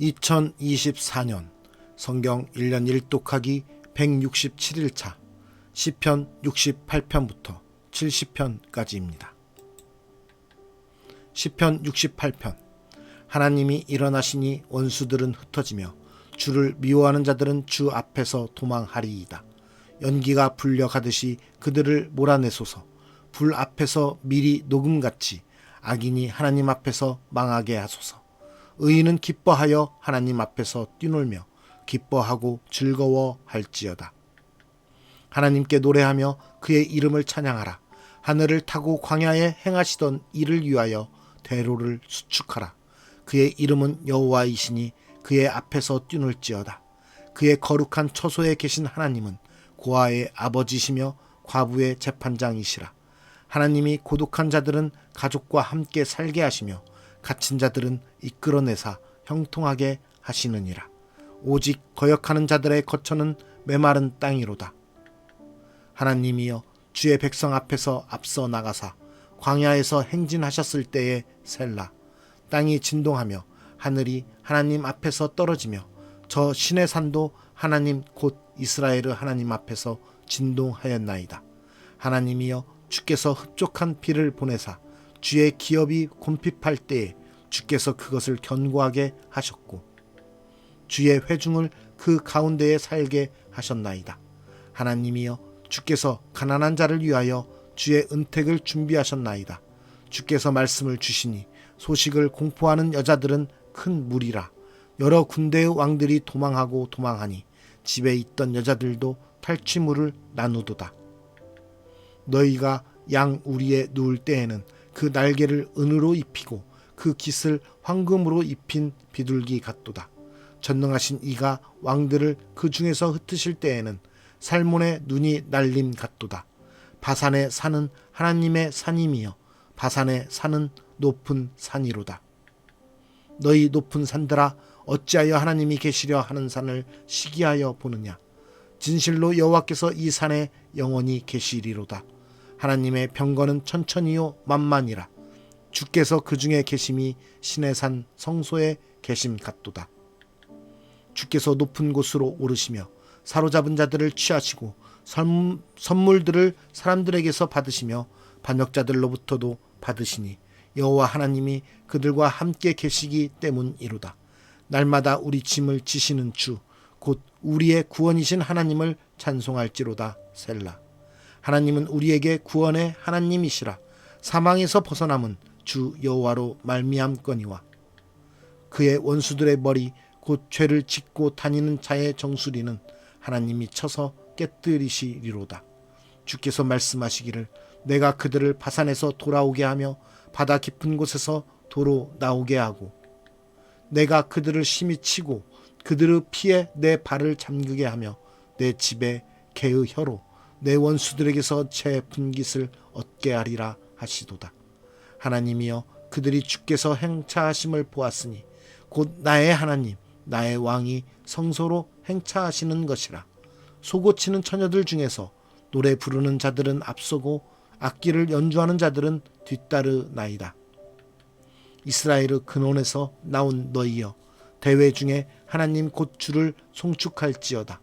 2024년 성경 1년 1독하기 167일차 시편 68편부터 70편까지입니다. 시편 68편 하나님이 일어나시니 원수들은 흩어지며 주를 미워하는 자들은 주 앞에서 도망하리이다. 연기가 불려 가듯이 그들을 몰아내소서. 불 앞에서 미리 녹음같이 악인이 하나님 앞에서 망하게 하소서. 의인은 기뻐하여 하나님 앞에서 뛰놀며 기뻐하고 즐거워할지어다. 하나님께 노래하며 그의 이름을 찬양하라. 하늘을 타고 광야에 행하시던 이를 위하여 대로를 수축하라. 그의 이름은 여호와이시니 그의 앞에서 뛰놀지어다. 그의 거룩한 처소에 계신 하나님은 고아의 아버지시며 과부의 재판장이시라. 하나님이 고독한 자들은 가족과 함께 살게 하시며 갇힌 자들은 이끌어내사 형통하게 하시느니라. 오직 거역하는 자들의 거처는 메마른 땅이로다. 하나님이여 주의 백성 앞에서 앞서 나가사 광야에서 행진하셨을 때의 셀라 땅이 진동하며 하늘이 하나님 앞에서 떨어지며 저 신의 산도 하나님 곧 이스라엘의 하나님 앞에서 진동하였나이다. 하나님이여 주께서 흡족한 비를 보내사 주의 기업이 곰핍할 때에 주께서 그것을 견고하게 하셨고 주의 회중을 그 가운데에 살게 하셨나이다. 하나님이여 주께서 가난한 자를 위하여 주의 은택을 준비하셨나이다. 주께서 말씀을 주시니 소식을 공포하는 여자들은 큰 무리라. 여러 군대의 왕들이 도망하고 도망하니 집에 있던 여자들도 탈취물을 나누도다. 너희가 양 우리에 누울 때에는 그 날개를 은으로 입히고 그 깃을 황금으로 입힌 비둘기 같도다. 전능하신 이가 왕들을 그 중에서 흩으실 때에는 살몬의 눈이 날림 같도다. 바산의 산은 하나님의 산임이여 바산의 산은 높은 산이로다. 너희 높은 산들아 어찌하여 하나님이 계시려 하는 산을 시기하여 보느냐 진실로 여호와께서 이 산에 영원히 계시리로다. 하나님의 병거는 천천히요 만만이라 주께서 그 중에 계심이 신의 산 성소에 계심 같도다. 주께서 높은 곳으로 오르시며 사로잡은 자들을 취하시고 선, 선물들을 사람들에게서 받으시며 반역자들로부터도 받으시니 여호와 하나님이 그들과 함께 계시기 때문이로다. 날마다 우리 짐을 지시는 주, 곧 우리의 구원이신 하나님을 찬송할지로다. 셀라. 하나님은 우리에게 구원의 하나님이시라. 사망에서 벗어남은 주 여호와로 말미암거니와 그의 원수들의 머리 곧 죄를 짓고 다니는 자의 정수리는 하나님이 쳐서 깨뜨리시리로다. 주께서 말씀하시기를 내가 그들을 바산에서 돌아오게 하며 바다 깊은 곳에서 도로 나오게 하고 내가 그들을 심히 치고 그들의 피에 내 발을 잠그게 하며 내 집에 개의 혀로 내 원수들에게서 제 분깃을 얻게 하리라 하시도다. 하나님이여 그들이 주께서 행차하심을 보았으니 곧 나의 하나님 나의 왕이 성소로 행차하시는 것이라. 소고치는 처녀들 중에서 노래 부르는 자들은 앞서고 악기를 연주하는 자들은 뒤따르나이다. 이스라엘의 근원에서 나온 너희여 대회 중에 하나님 곧 주를 송축할지어다.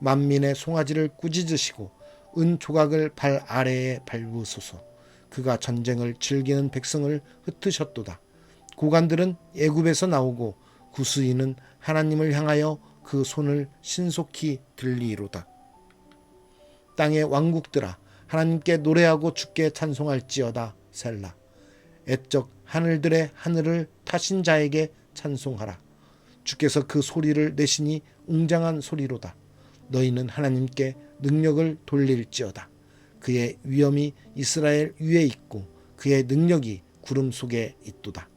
만민의 송아지를 꾸짖으시고 은 조각을 발 아래에 밟으소서. 그가 전쟁을 즐기는 백성을 흩으셨도다. 고관들은 애굽에서 나오고 구스인은 하나님을 향하여 그 손을 신속히 들리로다. 땅의 왕국들아 하나님께 노래하고 주께 찬송할지어다 셀라. 애적 하늘들의 하늘을 타신 자에게 찬송하라. 주께서 그 소리를 내시니 웅장한 소리로다. 너희는 하나님께 능력을 돌릴지어다. 그의 위엄이 이스라엘 위에 있고 그의 능력이 구름 속에 있도다.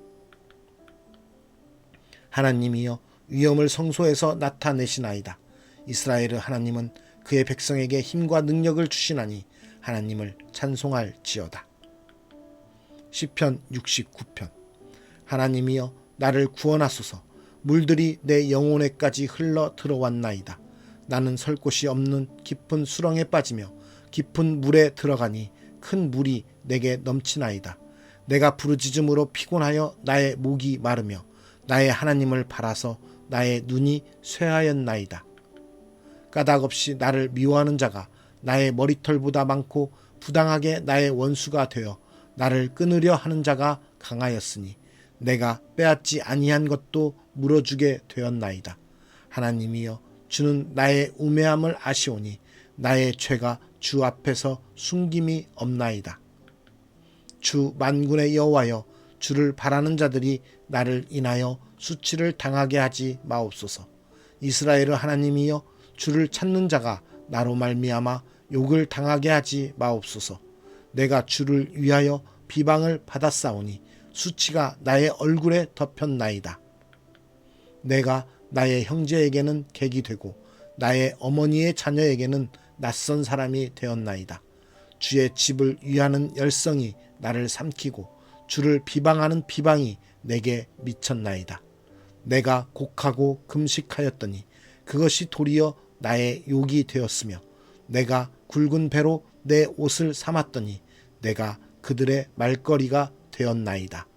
하나님이여 위엄을 성소에서 나타내시나이다. 이스라엘의 하나님은 그의 백성에게 힘과 능력을 주시나니 하나님을 찬송할지어다. 시편 69편 하나님이여 나를 구원하소서 물들이 내 영혼에까지 흘러 들어왔나이다. 나는 설 곳이 없는 깊은 수렁에 빠지며 깊은 물에 들어가니 큰 물이 내게 넘치나이다. 내가 부르짖음으로 피곤하여 나의 목이 마르며 나의 하나님을 바라서 나의 눈이 쇠하였나이다. 까닭 없이 나를 미워하는 자가 나의 머리털보다 많고 부당하게 나의 원수가 되어 나를 끊으려 하는 자가 강하였으니 내가 빼앗지 아니한 것도 물어주게 되었나이다. 하나님이여 주는 나의 우매함을 아시오니 나의 죄가 주 앞에서 숨김이 없나이다. 주 만군의 여호와여 주를 바라는 자들이 나를 인하여 수치를 당하게 하지 마옵소서. 이스라엘의 하나님이여 주를 찾는 자가 나로 말미암아 욕을 당하게 하지 마옵소서. 내가 주를 위하여 비방을 받았사오니 수치가 나의 얼굴에 덮였나이다. 내가 나의 형제에게는 객이 되고 나의 어머니의 자녀에게는 낯선 사람이 되었나이다. 주의 집을 위하는 열성이 나를 삼키고 주를 비방하는 비방이 내게 미쳤나이다. 내가 곡하고 금식하였더니 그것이 도리어 나의 욕이 되었으며 내가 굵은 배로 내 옷을 삼았더니 내가 그들의 말거리가 되었나이다.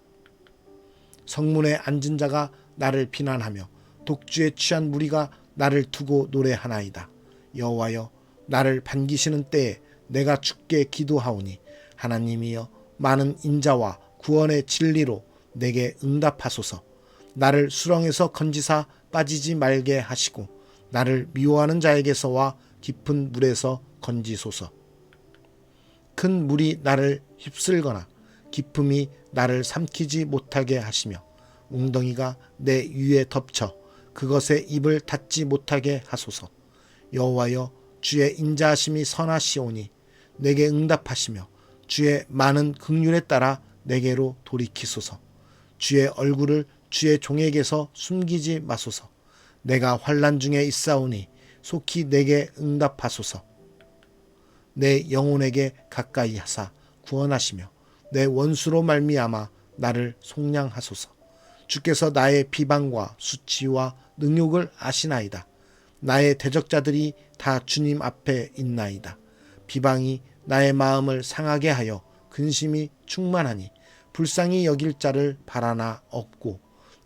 성문에 앉은 자가 나를 비난하며 독주에 취한 무리가 나를 두고 노래하나이다. 여호와여 나를 반기시는 때에 내가 주께 기도하오니 하나님이여 많은 인자와 구원의 진리로 내게 응답하소서. 나를 수렁에서 건지사 빠지지 말게 하시고 나를 미워하는 자에게서와 깊은 물에서 건지소서. 큰 물이 나를 휩쓸거나 기품이 나를 삼키지 못하게 하시며 웅덩이가 내 위에 덮쳐 그것에 입을 닫지 못하게 하소서. 여호와여 주의 인자하심이 선하시오니 내게 응답하시며 주의 많은 긍휼에 따라 내게로 돌이키소서. 주의 얼굴을 주의 종에게서 숨기지 마소서. 내가 환란 중에 있사오니 속히 내게 응답하소서. 내 영혼에게 가까이 하사 구원하시며 내 원수로 말미암아 나를 속량하소서. 주께서 나의 비방과 수치와 능욕을 아시나이다. 나의 대적자들이 다 주님 앞에 있나이다. 비방이 나의 마음을 상하게 하여 근심이 충만하니 불쌍히 여길 자를 바라나 없고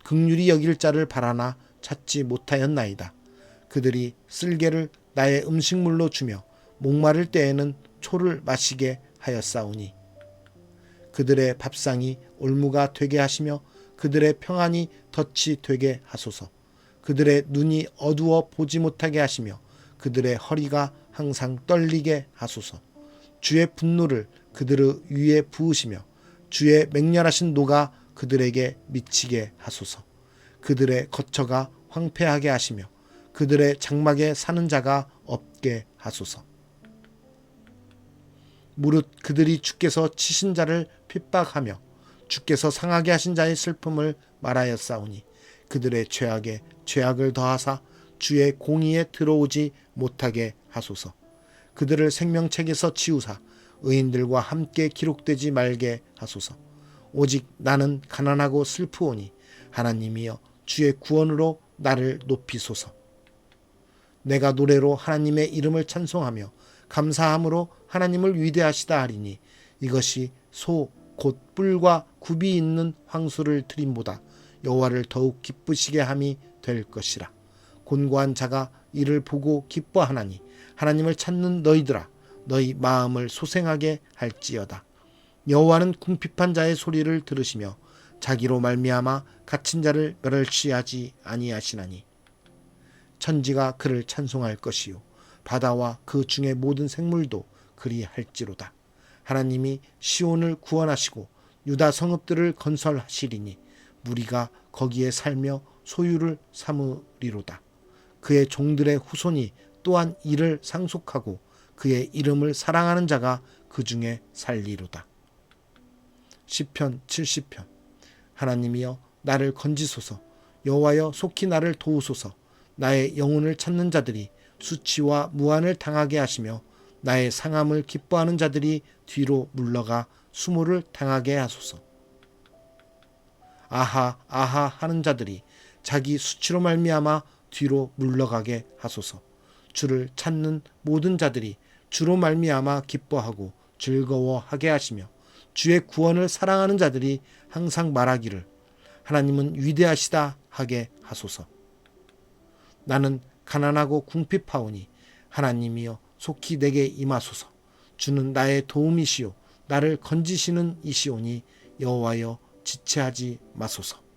극률이 여길 자를 바라나 찾지 못하였나이다. 그들이 쓸개를 나의 음식물로 주며 목마를 때에는 초를 마시게 하였사오니 그들의 밥상이 올무가 되게 하시며 그들의 평안이 덫이 되게 하소서. 그들의 눈이 어두워 보지 못하게 하시며 그들의 허리가 항상 떨리게 하소서. 주의 분노를 그들의 위에 부으시며 주의 맹렬하신 노가 그들에게 미치게 하소서. 그들의 거처가 황폐하게 하시며 그들의 장막에 사는 자가 없게 하소서. 무릇 그들이 주께서 치신 자를 핍박하며 주께서 상하게 하신 자의 슬픔을 말하였사오니 그들의 죄악에 죄악을 더하사 주의 공의에 들어오지 못하게 하소서. 그들을 생명책에서 치우사 의인들과 함께 기록되지 말게 하소서. 오직 나는 가난하고 슬프오니 하나님이여 주의 구원으로 나를 높이소서. 내가 노래로 하나님의 이름을 찬송하며 감사함으로 하나님을 위대하시다 하리니 이것이 소 곧 뿔과 굽이 있는 황소를 드림보다 여호와를 더욱 기쁘시게 함이 될 것이라. 곤고한 자가 이를 보고 기뻐하나니 하나님을 찾는 너희들아 너희 마음을 소생하게 할지어다. 여호와는 궁핍한 자의 소리를 들으시며 자기로 말미암아 갇힌 자를 멸시하지 아니하시나니 천지가 그를 찬송할 것이요 바다와 그 중의 모든 생물도 그리할지로다. 하나님이 시온을 구원하시고 유다 성읍들을 건설하시리니 무리가 거기에 살며 소유를 삼으리로다. 그의 종들의 후손이 또한 이를 상속하고 그의 이름을 사랑하는 자가 그 중에 살리로다. 시편 70편 하나님이여 나를 건지소서 여호와여 속히 나를 도우소서 나의 영혼을 찾는 자들이 수치와 무한을 당하게 하시며 나의 상함을 기뻐하는 자들이 뒤로 물러가 수모를 당하게 하소서 아하 아하 하는 자들이 자기 수치로 말미암아 뒤로 물러가게 하소서 주를 찾는 모든 자들이 주로 말미암아 기뻐하고 즐거워하게 하시며 주의 구원을 사랑하는 자들이 항상 말하기를 하나님은 위대하시다 하게 하소서. 나는 가난하고 궁핍하오니 하나님이여 속히 내게 임하소서. 주는 나의 도움이시요 나를 건지시는 이시오니 여호와여 지체하지 마소서.